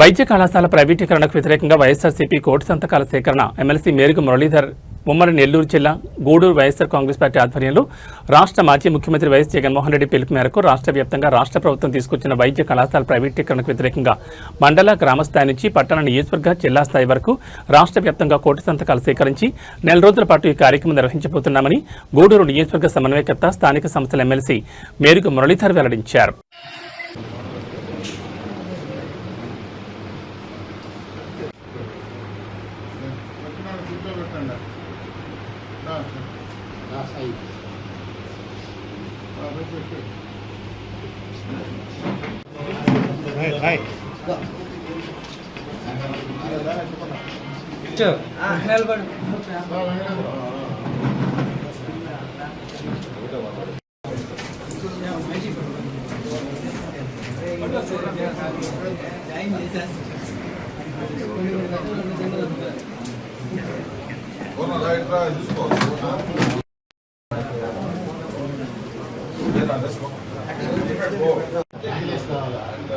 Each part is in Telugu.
వైద్య కళాశాల ప్రైవేటీకరణకు వ్యతిరేకంగా వైఎస్ఆర్సీపీ కోటి సంతకాల సేకరణ ఎమ్మెల్సీ మేరుగు మురళీధర్ ఉమ్మడి నెల్లూరు జిల్లా గూడూరు వైఎస్ఆర్ కాంగ్రెస్ పార్టీ ఆధ్వర్యంలో రాష్ట్ర మాజీ ముఖ్యమంత్రి వైఎస్ జగన్మోహన్ రెడ్డి పిలుపు మేరకు రాష్ట్ర వ్యాప్తంగా రాష్ట్ర ప్రభుత్వం తీసుకొచ్చిన వైద్య కళాశాల ప్రైవేటీకరణకు వ్యతిరేకంగా మండల గ్రామస్థాయి నుంచి పట్టణ నియోజకవర్గ జిల్లా స్థాయి వరకు రాష్ట్ర వ్యాప్తంగా కోటి సంతకాలు సేకరించి నెల రోజుల పాటు ఈ కార్యక్రమం నిర్వహించబోతున్నామని గూడూరు నియోజకవర్గ సమన్వయకర్త స్థానిక సంస్థల ఎమ్మెల్సీ మేరుగు మురళీధర్ వెల్లడించారు. సార్. రా, రా, పెట్టు.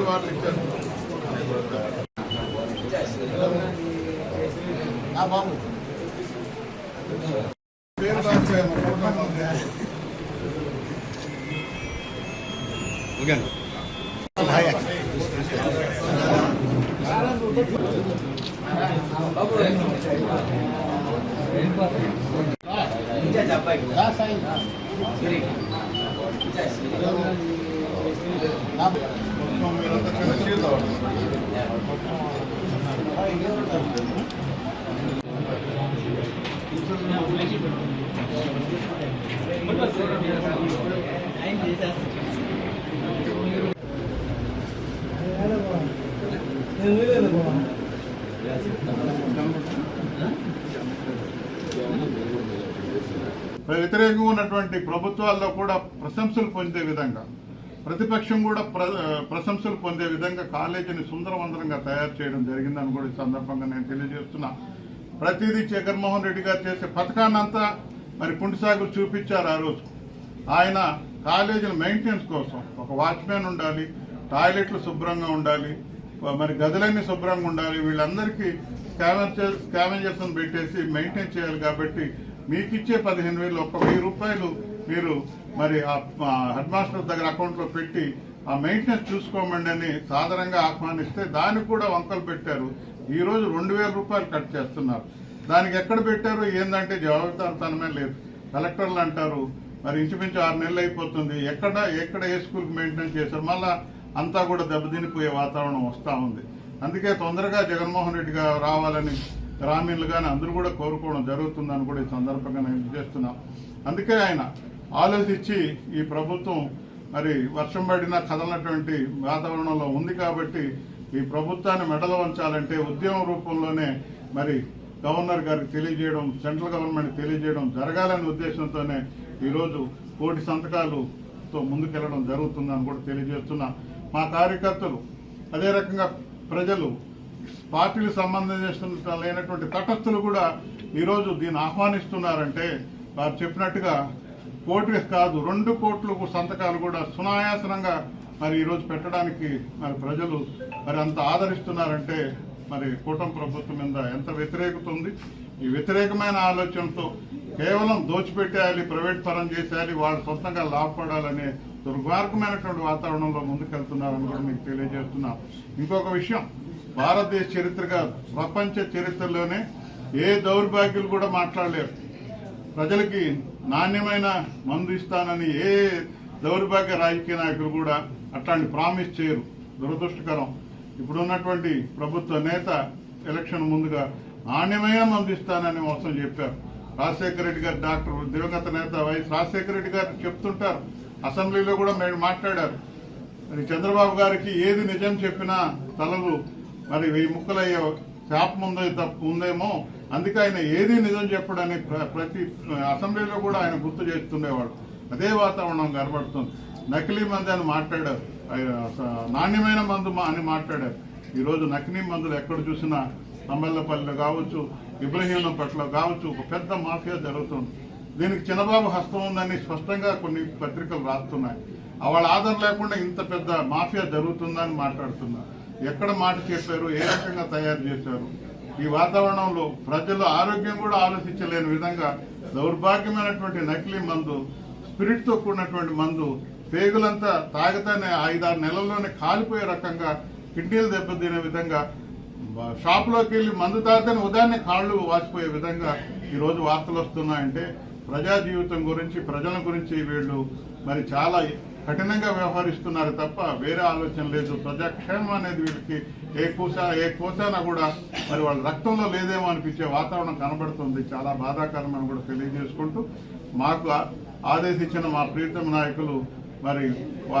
మూడు వార్లు ఇచ్చారు ఆ బాబు పేరు వ్యతిరేకంగా ఉన్నటువంటి ప్రభుత్వాల్లో కూడా ప్రశంసలు పొందే విధంగా ప్రతిపక్షం కూడా ప్ర ప్రశంసలు పొందే విధంగా కాలేజీని సుందరవందరంగా తయారు చేయడం జరిగిందని కూడా ఈ సందర్భంగా నేను తెలియజేస్తున్నా. ప్రతిదీ జగన్మోహన్ రెడ్డి గారు చేసే పథకాన్నంతా మరి కుంటిసాగులు చూపించారు ఆ రోజు. ఆయన కాలేజీల మెయింటెనెన్స్ కోసం ఒక వాచ్మెన్ ఉండాలి టాయిలెట్లు శుభ్రంగా ఉండాలి మరి గదులన్నీ శుభ్రంగా ఉండాలి వీళ్ళందరికీ స్కావెంజర్ స్కావెంజర్స్ని పెట్టేసి మెయింటైన్ చేయాలి కాబట్టి మీకు ఇచ్చే పదిహేను వేలు ఒక వెయ్యి రూపాయలు మీరు మరి ఆ హెడ్ మాస్టర్ దగ్గర అకౌంట్లో పెట్టి ఆ మెయింటెనెన్స్ చూసుకోమండి అని సాధారణంగా ఆహ్వానిస్తే దానికి కూడా వంకలు పెట్టారు. ఈ రోజు రెండు వేల రూపాయలు కట్ చేస్తున్నారు. దానికి ఎక్కడ పెట్టారు? ఏందంటే జవాబుదారితనమే లేదు. కలెక్టర్లు అంటారు మరి ఇంచుమించు ఆరు నెలలు అయిపోతుంది. ఎక్కడ ఎక్కడ ఏ స్కూల్కి మెయింటెనెన్స్ చేశారు? మళ్ళా అంతా కూడా దెబ్బతినిపోయే వాతావరణం వస్తూ ఉంది. అందుకే తొందరగా జగన్మోహన్ రెడ్డి గారు రావాలని గ్రామీణులు కానీ అందరూ కూడా కోరుకోవడం జరుగుతుందని కూడా ఈ సందర్భంగా నేను చేస్తున్నాం. అందుకే ఆయన ఆలోచించి ఈ ప్రభుత్వం మరి వర్షం పడినా కదలనటువంటి వాతావరణంలో ఉంది కాబట్టి ఈ ప్రభుత్వాన్ని మెడల వంచాలంటే ఉద్యమం రూపంలోనే మరి గవర్నర్ గారికి తెలియజేయడం సెంట్రల్ గవర్నమెంట్ తెలియజేయడం జరగాలనే ఉద్దేశంతోనే ఈరోజు కోటి సంతకాలుతో ముందుకెళ్ళడం జరుగుతుందని కూడా తెలియజేస్తున్నా. మా కార్యకర్తలు అదే రకంగా ప్రజలు పార్టీలకు సంబంధించిన లేనటువంటి తటస్థులు కూడా ఈరోజు దీన్ని ఆహ్వానిస్తున్నారంటే వారు చెప్పినట్టుగా కోటి కాదు రెండు కోట్లకు సంతకాలు కూడా సునాయాసనంగా మరి ఈరోజు పెట్టడానికి మరి ప్రజలు మరి అంత ఆదరిస్తున్నారంటే మరి కూటమి ప్రభుత్వం మీద ఎంత వ్యతిరేకత ఉంది ఈ వ్యతిరేకమైన ఆలోచనతో కేవలం దోచిపెట్టేయాలి ప్రైవేట్ పరం చేసేయాలి వాళ్ళు సొంతంగా లాభపడాలనే దుర్మార్గమైనటువంటి వాతావరణంలో ముందుకెళ్తున్నారని కూడా మీకు తెలియజేస్తున్నాం. ఇంకొక విషయం భారతదేశ చరిత్రగా ప్రపంచ చరిత్రలోనే ఏ దౌర్భాగ్యులు కూడా మాట్లాడలేరు. ప్రజలకి నాణ్యమైన మందు ఇస్తానని ఏ దౌర్భాగ్య రాజకీయ నాయకులు కూడా అట్లాంటి ప్రామిస్ చేయరు. దురదృష్టకరం. ఇప్పుడున్నటువంటి ప్రభుత్వ నేత ఎలక్షన్ ముందుగా నాణ్యమైన మందు ఇస్తానని మోసం చెప్పారు. రాజశేఖర రెడ్డి గారు డాక్టర్ దివంగత నేత వైఎస్ రాజశేఖర రెడ్డి గారు చెప్తుంటారు. అసెంబ్లీలో కూడా మీరు మాట్లాడారు. మరి చంద్రబాబు గారికి ఏది నిజం చెప్పినా తలలు మరి వెయ్యి ముక్కలయ్యే శాపం ఉందో తప్పు ఉందేమో అందుకే ఆయన ఏది నిజం చెప్పడని ప్ర- ప్రతి అసెంబ్లీలో కూడా ఆయన గుర్తు చేస్తుండేవాడు. అదే వాతావరణం కనబడుతుంది. నకిలీ మంది అని మాట్లాడారు. నాణ్యమైన మందు మా- అని మాట్లాడారు. ఈరోజు నకిలీ మందులు ఎక్కడ చూసినా తమ్మల్లపల్లిలో కావచ్చు ఇబ్రహీంల పట్ల కావచ్చు ఒక పెద్ద మాఫియా జరుగుతుంది. దీనికి చిన్నబాబు హస్తం ఉందని స్పష్టంగా కొన్ని పత్రికలు రాస్తున్నాయి. వాళ్ళ ఆధారం లేకుండా ఇంత పెద్ద మాఫియా జరుగుతుందని మాట్లాడుతున్నారు. ఎక్కడ మాట చెప్పారు ఏ రకంగా తయారు చేశారు? ఈ వాతావరణంలో ప్రజలు ఆరోగ్యం కూడా ఆలోచించలేని విధంగా దౌర్భాగ్యమైనటువంటి నకిలీ మందు స్పిరిట్తో కూడినటువంటి మందు పేగులంతా తాగితేనే ఐదారు నెలల్లోనే కాలిపోయే రకంగా కిడ్నీలు దెబ్బతినే విధంగా షాప్లోకి వెళ్ళి మందు తాగితేనే ఉదయాన్నే కాళ్ళు వాసిపోయే విధంగా ఈరోజు వార్తలు వస్తున్నాయంటే ప్రజా జీవితం గురించి ప్రజల గురించి వీళ్ళు మరి చాలా కఠినంగా వ్యవహరిస్తున్నారు తప్ప వేరే ఆలోచన లేదు. ప్రజాక్షేమం అనేది వీళ్ళకి ఏ కూస ఏ కోసానా కూడా మరి వాళ్ళ రక్తంలో లేదేమో అనిపించే వాతావరణం కనబడుతుంది. చాలా బాధాకరమని కూడా తెలియజేసుకుంటూ మాకు ఆదేశించిన మా ప్రీతం నాయకులు మరి వా-